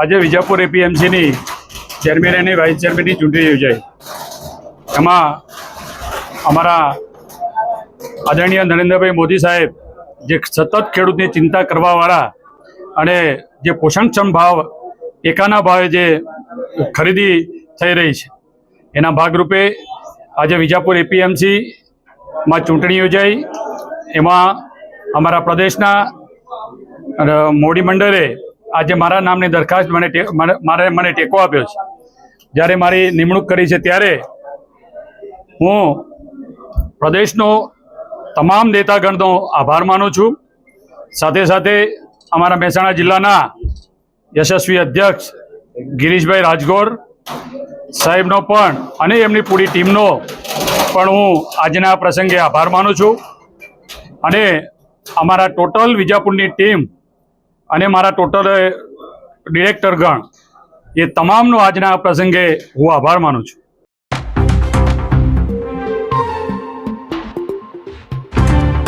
આજે વિજાપુર એપીએમસીની ચેરમેન અને વાઇસ ચેરમેનની ચૂંટણી યોજાઈ. એમાં અમારા આદરણીય નરેન્દ્રભાઈ મોદી સાહેબ જે સતત ખેડૂતની ચિંતા કરવાવાળા અને જે પોષણક્ષમ ભાવ એકાના ભાવે જે ખરીદી થઈ રહી છે, એના ભાગરૂપે આજે વિજાપુર એપીએમસીમાં ચૂંટણી યોજાઈ. એમાં અમારા પ્રદેશના મોડી મંડળે આજે મારા નામની દરખાસ્ત મને મારે મને ટેકો આપ્યો છે. જ્યારે મારી નિમણૂક કરી છે ત્યારે હું પ્રદેશનો તમામ નેતાગણનો આભાર માનું છું. સાથે સાથે અમારા મહેસાણા જિલ્લાના યશસ્વી અધ્યક્ષ ગિરીશભાઈ રાજગોર સાહેબનો પણ અને એમની પૂરી ટીમનો પણ હું આજના પ્રસંગે આભાર માનું છું. અને અમારા ટોટલ વિજાપુરની ટીમ અને મારા ટોટલ ડિરેક્ટરગણ એ તમામનો આજના પ્રસંગે હું આભાર માનું છું.